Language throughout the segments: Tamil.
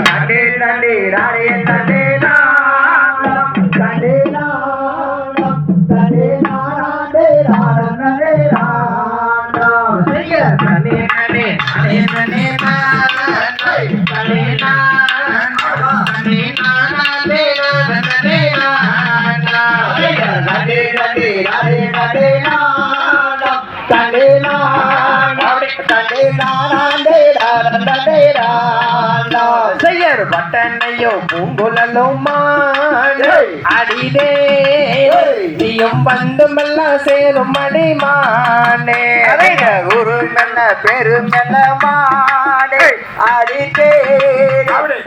தண்டே தண்டே ராடே தண்டே நாடம் தண்டே பட்டனையோ பூங்குழலும் அடிடே நீயும் பந்துமெல்லாம் சேரும் அடிமானே. குரு மெல்ல பெரு மெல்ல மாடு அடிடே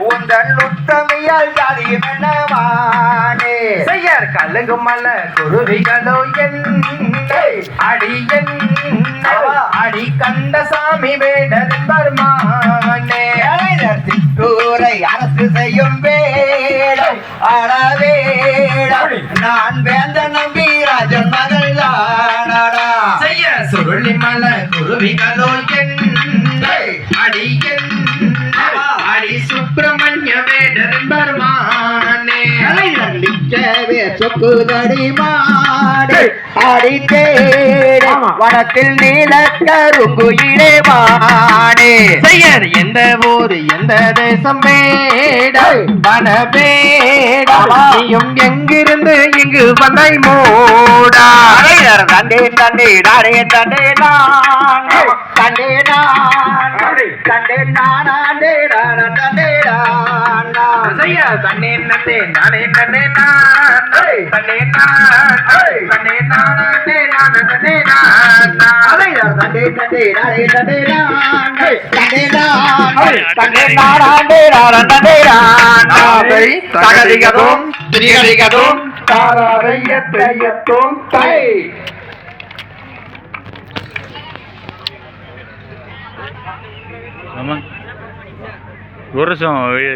உந்தன் உத்தமியால் ஜாதி மெல்லமானே செய்யர். கழுகு மல்ல குருவிகளோ என்னை. அடியன் அடி கண்ட சாமி பர்மானே அரசு செய்யும் வேடை அறவேடை நான் வேந்த நம்பி ராஜன் மகள் தானடா. செய்ய. சுருளி மல குருவிகளோ என்னை நிச்சயவே சொக்குதடி மாடு. அடித்தேடு வனத்தில் நீல கரும்பு இடைவானே செய்யர் எந்த ஊரு எந்த தேசம் வேட வன வேட நீயும் எங்கிருந்து இங்கு வந்தை மூடா? தண்டே தண்டே டாடே தண்டே நான் தண்டே நான் தண்டே நானே தண்டே செய்ய தண்ணே நன்னே நானே நன்னே நான் தண்ணே நான் தண்ணே நானே நானே நன்னே நான் தண்டே தண்டே நானே தண்டே நான் தண்டே நான் தண்டே நானே நானே நன்னே நான் தகதிகதும் திரிகதிகதும் தாரையத்தையத்தும் தை. ஆமாம் ஒரு வருஷம் வெளியே